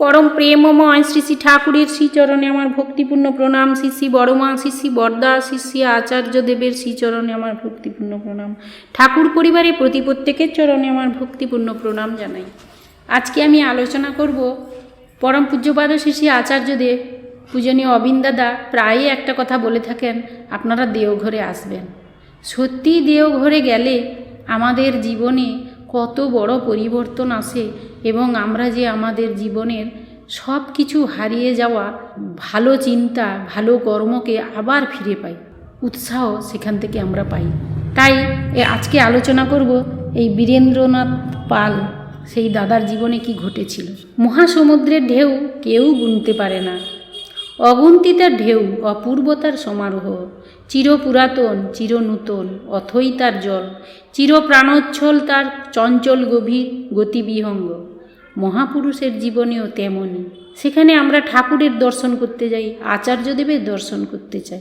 পরম প্রেমময় শ্রী শ্রী ঠাকুরের শ্রীচরণে আমার ভক্তিপূর্ণ প্রণাম, শ্রী শ্রী বড়মা, শ্রী শ্রী বরদা, শ্রী শ্রী আচার্যদেবের শ্রীচরণে আমার ভক্তিপূর্ণ প্রণাম। ঠাকুর পরিবারে প্রতি প্রত্যেকের চরণে আমার ভক্তিপূর্ণ প্রণাম জানাই। আজকে আমি আলোচনা করব পরম পূজ্যপাদ শ্রী শ্রী আচার্যদেব, পূজনীয় অবিন দাদা প্রায়ই একটা কথা বলে থাকেন, আপনারা দেওঘরে আসবেন। সত্যি দেওঘরে গেলে আমাদের জীবনে কত বড় পরিবর্তন আসে এবং আমরা যে আমাদের জীবনের সব কিছু হারিয়ে যাওয়া ভালো চিন্তা, ভালো কর্মকে আবার ফিরে পাই, উৎসাহ সেখান থেকে আমরা পাই। তাই আজকে আলোচনা করব এই বীরেন্দ্রনাথ পাল, সেই দাদার জীবনে কি ঘটেছিল। মহাসমুদ্রের ঢেউ কেউ গুনতে পারে না। অগুন্তিতার ঢেউ, অপূর্বতার সমারোহ। চিরপুরাতন, চিরনূতন, অথই তার জল, চিরপ্রাণোচ্ছল তার চঞ্চল গভীর গতিবিহঙ্গ। মহাপুরুষের জীবনেও তেমনই। সেখানে আমরা ঠাকুরের দর্শন করতে যাই, আচার্যদেবের দর্শন করতে চাই।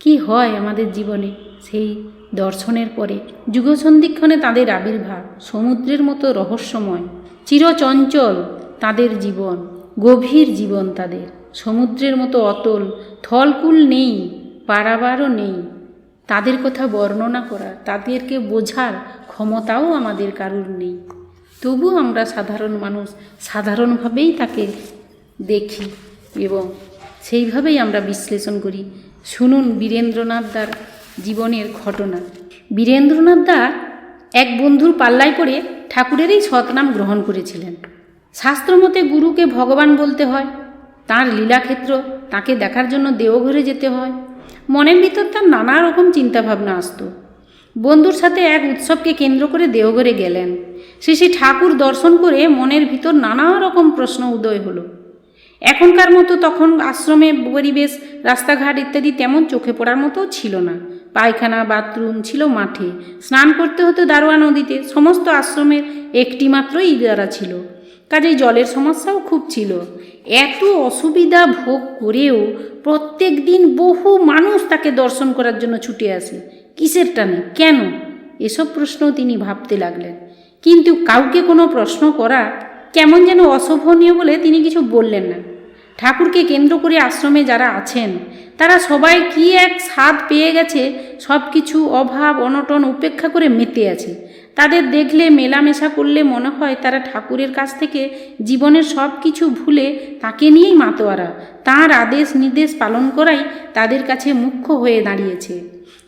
কি হয় আমাদের জীবনে সেই দর্শনের পরে? যুগসন্ধিক্ষণে তাদের আবির্ভাব, সমুদ্রের মতো রহস্যময়। চিরচঞ্চল তাদের জীবন, গভীর জীবন তাদের। সমুদ্রের মতো অতল, থলকুল নেই। পারাবারও নেই। তাদের কথা বর্ণনা করা, তাদেরকে বোঝার ক্ষমতাও আমাদের কারুর নেই। তবু আমরা সাধারণ মানুষ, সাধারণভাবেই তাকে দেখি এবং সেইভাবেই আমরা বিশ্লেষণ করি। শুনুন বীরেন্দ্রনাথ দার জীবনের ঘটনা। বীরেন্দ্রনাথ দা এক বন্ধুর পাল্লায় পড়ে ঠাকুরেরই সৎনাম গ্রহণ করেছিলেন। শাস্ত্রমতে গুরুকে ভগবান বলতে হয়, তার লীলাক্ষেত্র তাকে দেখার জন্য দেওঘরে যেতে হয়। মনের ভিতর তার নানা রকম চিন্তাভাবনা আসতো। বন্ধুর সাথে এক উৎসবকে কেন্দ্র করে দেওঘরে গেলেন। শ্রী শ্রী ঠাকুর দর্শন করে মনের ভিতর নানা রকম প্রশ্ন উদয় হলো। এখনকার মতো তখন আশ্রমে পরিবেশ, রাস্তাঘাট ইত্যাদি তেমন চোখে পড়ার মতো ছিল না। পায়খানা, বাথরুম ছিল মাঠে। স্নান করতে হতো দারোয়া নদীতে। সমস্ত আশ্রমের একটি মাত্রই ইদারা ছিল। কাজেই জলের সমস্যাও খুব ছিল। এত অসুবিধা ভোগ করেও প্রত্যেক দিন বহু মানুষ তাকে দর্শন করার জন্য ছুটে আসে। কিসের টানে? কেন? এসব প্রশ্ন তিনি ভাবতে লাগলেন। কিন্তু কাউকে কোনো প্রশ্ন করা কেমন যেন অশোভনীয় বলে তিনি কিছু বললেন না। ঠাকুরকে কেন্দ্র করে আশ্রমে যারা আছেন, তারা সবাই কি এক স্বাদ পেয়ে গেছে সব কিছু অভাব, অনটন উপেক্ষা করে মেতে আছে। তাদের দেখলে, মেলামেশা করলে মনে হয় তারা ঠাকুরের কাছ থেকে জীবনের সব কিছু ভুলে তাকে নিয়েই মাতোয়ারা। তাঁর আদেশ নির্দেশ পালন করাই তাদের কাছে মুখ্য হয়ে দাঁড়িয়েছে।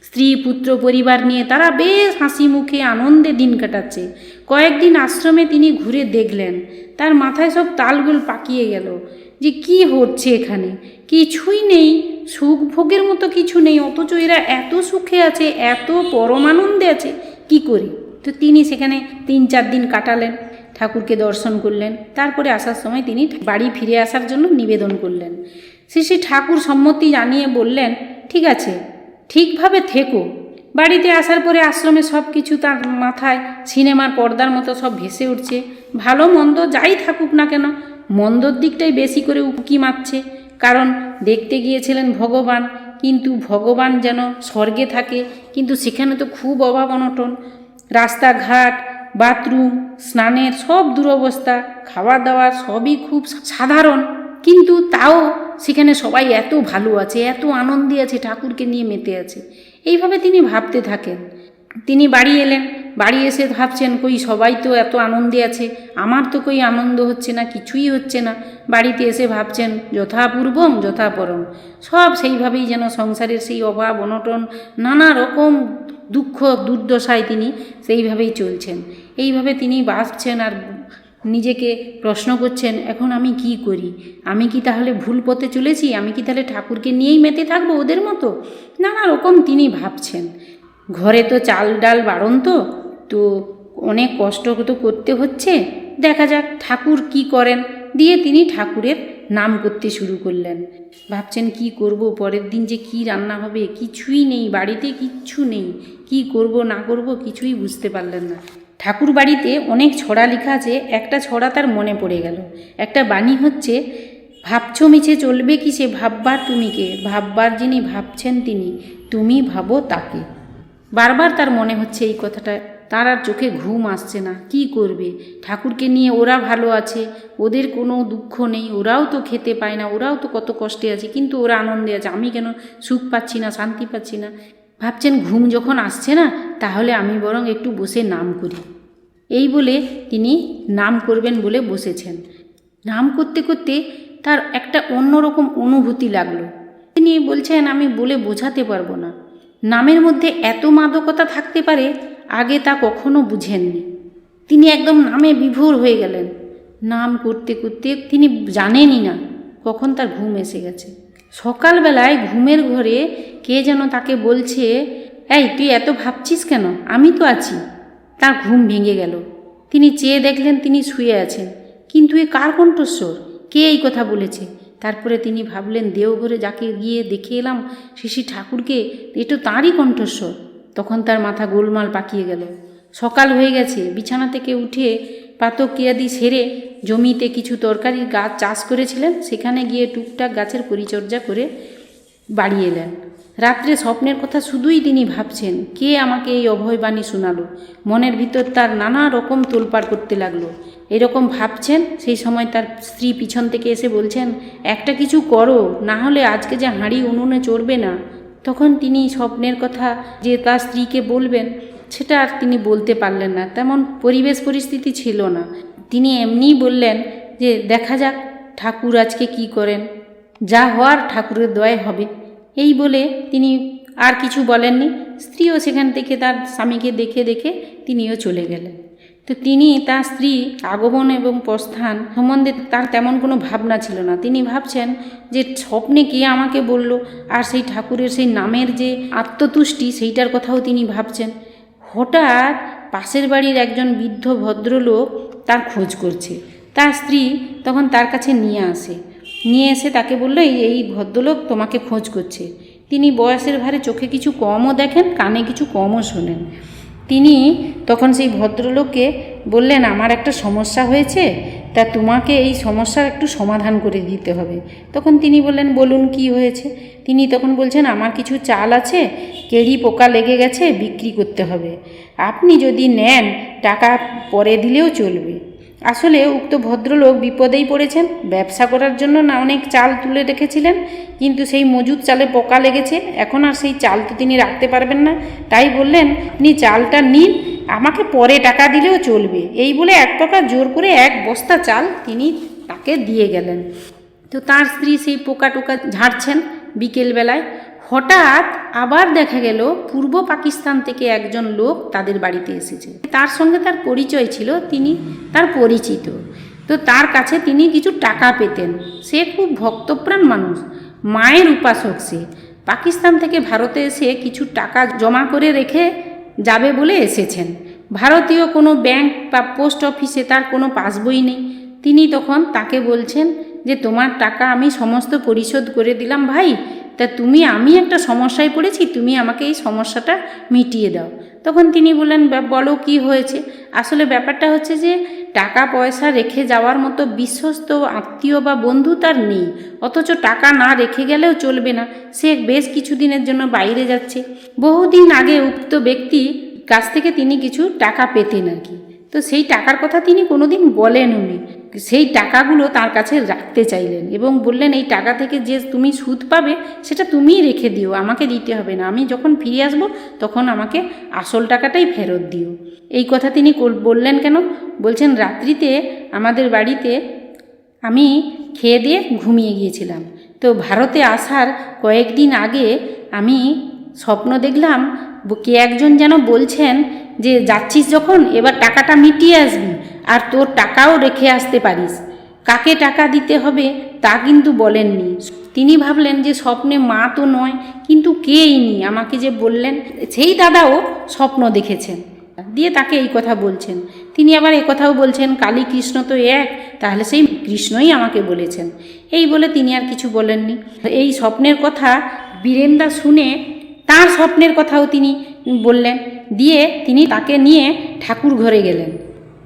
স্ত্রী, পুত্র, পরিবার নিয়ে তারা বেশ হাসি মুখে আনন্দে দিন কাটাচ্ছে। কয়েকদিন আশ্রমে তিনি ঘুরে দেখলেন। তার মাথায় সব তালগুল পাকিয়ে গেল যে কি হচ্ছে এখানে? কিছুই নেই সুখ ভোগের মতো কিছু নেই, অথচ এরা এত সুখে আছে, এত পরমানন্দে আছে, কি করি? তো তিনি সেখানে তিন চার দিন কাটালেন, ঠাকুরকে দর্শন করলেন। তারপরে আসার সময় তিনি বাড়ি ফিরে আসার জন্য নিবেদন করলেন। শ্রী শ্রী ঠাকুর সম্মতি জানিয়ে বললেন, ঠিক আছে, ঠিকভাবে থেকো। বাড়িতে আসার পরে আশ্রমে সব কিছু তার মাথায়, সিনেমার পর্দার মতো সব ভেসে উঠছে। ভালো মন্দ যাই থাকুক না কেন, মন্দর দিকটাই বেশি করে উকি মারছে। কারণ দেখতে গিয়েছিলেন ভগবান, কিন্তু ভগবান যেন স্বর্গে থাকে, কিন্তু সেখানে তো খুব অভাব অনটন। রাস্তাঘাট, বাথরুম, স্নানের সব দুরবস্থা খাওয়া দাওয়া সবই খুব সাধারণ। কিন্তু তাও সেখানে সবাই এত ভালো আছে, এত আনন্দে আছে, ঠাকুরকে নিয়ে মেতে আছে। এইভাবে তিনি ভাবতে থাকেন। তিনি বাড়ি এলেন, বাড়ি এসে ভাবছেন, কই, সবাই তো এত আনন্দে আছে, আমার তো কই আনন্দ হচ্ছে না, কিছুই হচ্ছে না। বাড়িতে এসে ভাবছেন, যথাপূর্বম, যথাপরম। সব সেইভাবেই যেন সংসারের সেই অভাব, অনটন, নানা রকম দুঃখ, দুর্দশায় তিনি সেইভাবেই চলছেন। এইভাবে তিনি বাঁচছেন আর নিজেকে প্রশ্ন করছেন, এখন আমি কি করি? আমি কি তাহলে ভুল পথে চলেছি? আমি কি তাহলে ঠাকুরকে নিয়েই মেতে থাকব ওদের মতো? নানা রকম তিনি ভাবছেন। ঘরে তো চাল ডাল বাড়ন তো তো অনেক কষ্ট তো করতে হচ্ছে। দেখা যাক ঠাকুর কি করেন। দিয়ে তিনি ঠাকুরের নাম করতে শুরু করলেন। ভাবছেন, কি করব? পরের দিন যে কি রান্না হবে? কিছুই নেই, বাড়িতে কিচ্ছু নেই। কি করব, না করব কিছুই বুঝতে পারলেন না। ঠাকুর বাড়িতে অনেক ছড়া লেখা আছে, একটা ছড়া তার মনে পড়ে গেল। একটা বাণী হচ্ছে, ভাবছ মিছে চলবে কি সে ভাববার তুমি কে? ভাববার যিনি ভাবছেন তিনি, তুমি ভাবো তাকে। বারবার তার মনে হচ্ছে এই কথাটা। তার আর চোখে ঘুম আসছে না। কি করবে? ঠাকুরকে নিয়ে ওরা ভালো আছে। ওদের কোনো দুঃখ নেই। ওরাও তো খেতে পায় না। ওরাও তো কত কষ্টে আছে। কিন্তু ওরা আনন্দে আছে। আমি কেন সুখ পাচ্ছি না, শান্তি পাচ্ছি না? ভাবছেন ঘুম যখন আসছে না, তাহলে আমি বরং একটু বসে নাম করি। এই বলে তিনি নাম করবেন বলে বসেছেন। নাম করতে করতে তার একটা অন্যরকম অনুভূতি লাগল। তিনি বলছেন, আমি বলে বোঝাতে পারব না। নামের মধ্যে এত মাদকতা থাকতে পারে আগে তা কখনো বুঝেননি। তিনি একদম নামে বিভোর হয়ে গেলেন। নাম করতে করতে তিনি জানেনই না কখন তার ঘুম এসে গেছে। সকালবেলায় ঘুমের ঘরে কে যেন তাকে বলছে, এই, তুই এত ভাবছিস কেন? আমি তো আছি। তার ঘুম ভেঙে গেল। তিনি চেয়ে দেখলেন তিনি শুয়ে আছেন। কিন্তু এ কার কণ্ঠস্বর? কে এই কথা বলেছে? তারপরে তিনি ভাবলেন, দেওঘরে যাকে গিয়ে দেখে এলাম শিশি ঠাকুরকে, এ তো তাঁরই কণ্ঠস্বর। তখন তার মাথা গোলমাল পাকিয়ে গেল। সকাল হয়ে গেছে। বিছানা থেকে উঠে পাতক কিয়াদি সেরে জমিতে কিছু তরকারির গাছ চাষ করেছিলেন। সেখানে গিয়ে টুকটাক গাছের পরিচর্যা করে বাড়ি এলেন। রাত্রে স্বপ্নের কথা শুধুই তিনি ভাবছেন, কে আমাকে এই অভয়বাণী শোনালো? মনের ভিতর তার নানা রকম তোলপাড় করতে লাগল। এরকম ভাবছেন? সেই সময় তার স্ত্রী পিছন থেকে এসে বলছেন, একটা কিছু করো, না হলে আজকে যে হাঁড়ি উনুনে চড়বে না তখন তিনি স্বপ্নের কথা যে তার স্ত্রীকে বলবেন, সেটা আর তিনি বলতে পারলেন না। তেমন পরিবেশ পরিস্থিতি ছিল না। তিনি এমনিই বললেন যে, দেখা যাক ঠাকুর আজকে কি করেন। যা হওয়ার ঠাকুরের দয় হবে। এই বলে তিনি আর কিছু বলেননি। স্ত্রীও সেখান থেকে তার স্বামীকে দেখে দেখে তিনিও চলে গেলেন। তো তিনি তার স্ত্রী আগমন এবং প্রস্থান সম্বন্ধে তার তেমন কোনো ভাবনা ছিল না। তিনি ভাবছেন যে স্বপ্নে কে আমাকে বলল আর সেই ঠাকুরের সেই নামের যে আত্মতুষ্টি সেইটার কথাও তিনি ভাবছেন। হঠাৎ পাশের বাড়ির একজন বৃদ্ধ ভদ্রলোক তার খোঁজ করছে। তার স্ত্রী তখন তার কাছে নিয়ে আসে। নিয়ে এসে তাকে বলল, এই এই ভদ্রলোক তোমাকে খোঁজ করছে। তিনি বয়সের ভারে চোখে কিছু কমও দেখেন, কানে কিছু কমও শোনেন। তিনি তখন সেই ভদ্রলোককে বললেন, আমার একটা সমস্যা হয়েছে, তা তোমাকে এই সমস্যার একটু সমাধান করে দিতে হবে। তখন তিনি বললেন, বলুন কি হয়েছে? তিনি তখন বলছেন, আমার কিছু চাল আছে, কেড়ি পোকা লেগে গেছে, বিক্রি করতে হবে। আপনি যদি নেন, টাকা পরে দিলেও চলবে। আসলে উক্ত ভদ্রলোক বিপদেই পড়েছেন। ব্যবসা করার জন্য না অনেক চাল তুলে রেখেছিলেন, কিন্তু সেই মজুদ চালে পোকা লেগেছে। এখন আর সেই চাল তো তিনি রাখতে পারবেন না। তাই বললেন আপনি চালটা নিন। আমাকে পরে টাকা দিলেও চলবে। এই বলে এক প্রকার জোর করে এক বস্তা চাল তিনি তাকে দিয়ে গেলেন। তো তার স্ত্রী সেই পোকা টোকা ঝাড়ছেন বিকেলবেলায়। হঠাৎ আবার দেখা গেল পূর্ব পাকিস্তান থেকে একজন লোক তাদের বাড়িতে এসেছে। তার সঙ্গে তার পরিচয় ছিল, তিনি তার পরিচিত। তো তার কাছে তিনি কিছু টাকা পেতেন। সে খুব ভক্তপ্রাণ মানুষ, মায়ের উপাসক সে। পাকিস্তান থেকে ভারতে এসে কিছু টাকা জমা করে রেখে যাবে বলে এসেছেন। ভারতীয় কোনো ব্যাংক বা পোস্ট অফিসে তার কোনো পাসবই নেই। তিনি তখন তাকে বলছেন যে, তোমার টাকা আমি সমস্ত পরিশোধ করে দিলাম ভাই। তা তুমি, আমি একটা সমস্যায় পড়েছি, তুমি আমাকে এই সমস্যাটা মিটিয়ে দাও। তখন তিনি বললেন বলো কি হয়েছে? আসলে ব্যাপারটা হচ্ছে যে, টাকা পয়সা রেখে যাওয়ার মতো বিশ্বস্ত আত্মীয় বা বন্ধু তার নেই। অথচ টাকা না রেখে গেলেও চলবে না। সে বেশ কিছুদিনের জন্য বাইরে যাচ্ছে। বহুদিন আগে উক্ত ব্যক্তি কাছ থেকে তিনি কিছু টাকা পেতেন আর কি। তো সেই টাকার কথা তিনি কোনোদিন বলেন উনি। সেই টাকাগুলো তার কাছে রাখতে চাইলেন এবং বললেন, এই টাকা থেকে যে তুমি সুদ পাবে, সেটা তুমিই রেখে দিও, আমাকে দিতে হবে না। আমি যখন ফিরে আসব, তখন আমাকে আসল টাকাটাই ফেরত দিও। এই কথা তিনি বললেন কেন? বলছেন, রাত্রিতে আমাদের বাড়িতে আমি খেয়ে দিয়ে ঘুমিয়ে গিয়েছিলাম। তো ভারতে আসার কয়েকদিন আগে আমি স্বপ্ন দেখলাম, কে একজন যেন বলছেন যে যাচ্ছিস যখন, এবার টাকাটা মিটিয়ে আসবি আর তোর টাকাও রেখে আসতে পারিস। কাকে টাকা দিতে হবে তা কিন্তু বলেননি। তিনি ভাবলেন যে স্বপ্নে মা তো নয়, কিন্তু কে ইনি আমাকে যে বললেন, সেই দাদাও স্বপ্ন দেখেছেন। দিয়ে তাকে এই কথা বলছেন। তিনি আবার কথাও বলছেন, কালী কৃষ্ণ তো এক, তাহলে সেই কৃষ্ণই আমাকে বলেছেন। এই বলে তিনি আর কিছু বলেননি। এই স্বপ্নের কথা বীরেন্দা শুনে তার স্বপ্নের কথাও তিনি বললেন। দিয়ে তিনি তাকে নিয়ে ঠাকুর ঘরে গেলেন।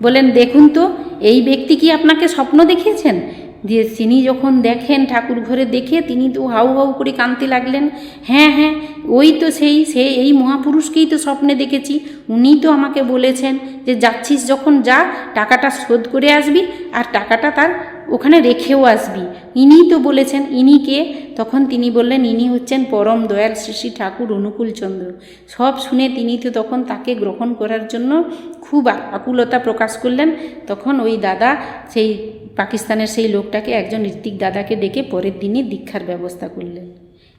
বলেন, দেখুন তো, এই ব্যক্তি কি আপনাকে স্বপ্ন দেখিয়েছেন? দিয়ে তিনি যখন দেখেন ঠাকুর ঘরে দেখে, তিনি তো হাউ হাউ করে কাঁদতে লাগলেন। হ্যাঁ হ্যাঁ ওই তো সেই, সে, এই মহাপুরুষকেই তো স্বপ্নে দেখেছি। উনি তো আমাকে বলেছেন যে, যাচ্ছিস যখন যা, টাকাটা শোধ করে আসবি, আর টাকাটা তার ওখানে রেখেও আসবি। ইনিই তো বলেছেন, ইনি কে? তখন তিনি বললেন, ইনি হচ্ছেন পরম দয়াল শ্রী শ্রী ঠাকুর অনুকূলচন্দ্র সব শুনে তিনি তো তখন তাকে গ্রহণ করার জন্য খুব আকুলতা প্রকাশ করলেন। তখন ওই দাদা, সেই পাকিস্তানের সেই লোকটাকে একজন ঋত্বিক দাদাকে ডেকে পরের দিনই দীক্ষার ব্যবস্থা করলেন।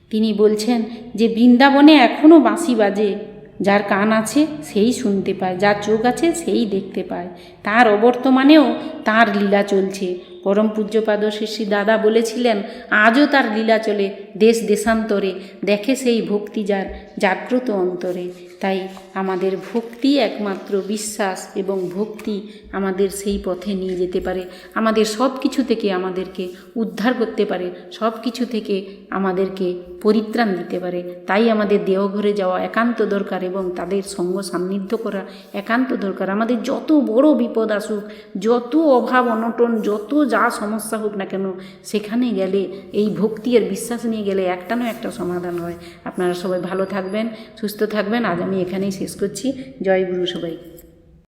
তিনি বলছেন যে, বৃন্দাবনে এখনও বাঁশি বাজে। যার কান আছে সেই শুনতে পায়, যার চোখ আছে সেই দেখতে পায়। তার অবর্তমানেও তার লীলা চলছে। পরম পূজ্যপাদ শ্রী দাদা বলেছিলেন, আজও তার লীলা চলে দেশ দেশান্তরে, দেখে সেই ভক্তি যার জাগ্রত অন্তরে। তাই আমাদের ভক্তি একমাত্র বিশ্বাস এবং ভক্তি আমাদের সেই পথে নিয়ে যেতে পারে। আমাদের সব কিছু থেকে আমাদেরকে উদ্ধার করতে পারে। সব কিছু থেকে আমাদেরকে পরিত্রাণ দিতে পারে। তাই আমাদের দেহঘরে যাওয়া একান্ত দরকার এবং তাদের সঙ্গ সান্নিধ্য করা একান্ত দরকার। আমাদের যত বড় বিপদ আসুক, যত অভাব, অনটন, যত যা সমস্যা হোক না কেন, সেখানে গেলে, এই ভক্তি আর বিশ্বাস নিয়ে গেলে একটা না একটা সমাধান হয়। আপনারা সবাই ভালো থাকবেন, সুস্থ থাকবেন। আজ আমি এখানেই শেষ করছি। জয় গুরু সবাই